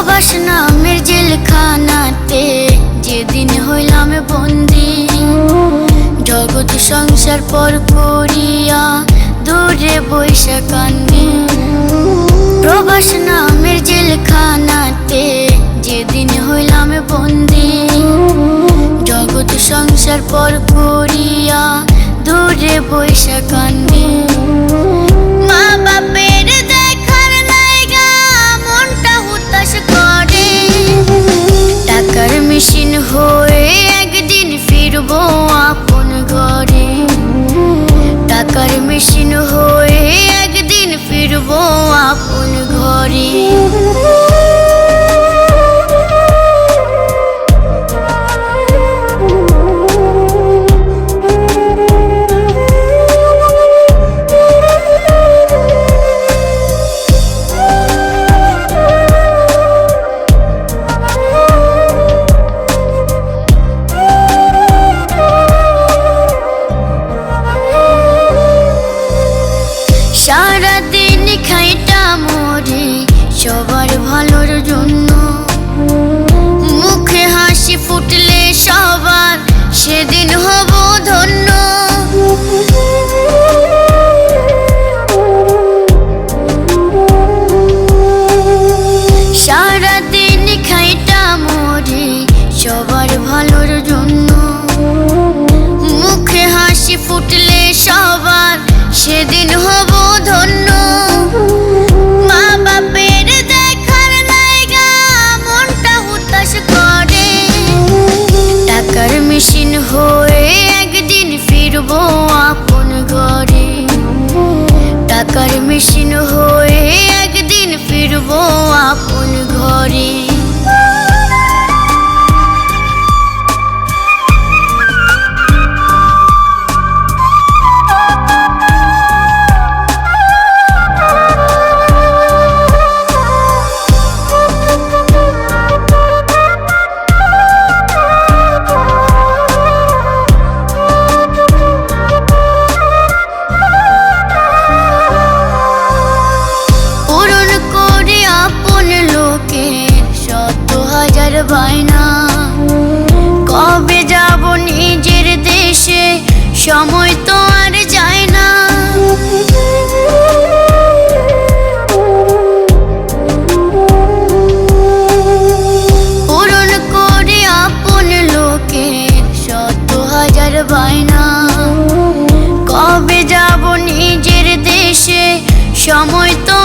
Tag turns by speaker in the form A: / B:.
A: প্রবাস নামের জেলখানাতে যেদিন হইলাম বন্দি। জগৎ সংসার পর করিয়া দূরে বৈশা কান্দি। প্রবাস নামের জেলখানাতে যেদিন হইলাম বন্দি। জগৎ সংসার পর করিয়া দূরে বৈশা কান্দি। wishing a hole সারাদিন খাইটা মরে সবার ভালোর জন্য হাজার বায়না কবে যাব নিজের দেশে? সময় তো আর যায় না। পূরণ করে আপন লোকে শত হাজার বায়না। কবে যাব নিজের দেশে? সময় তো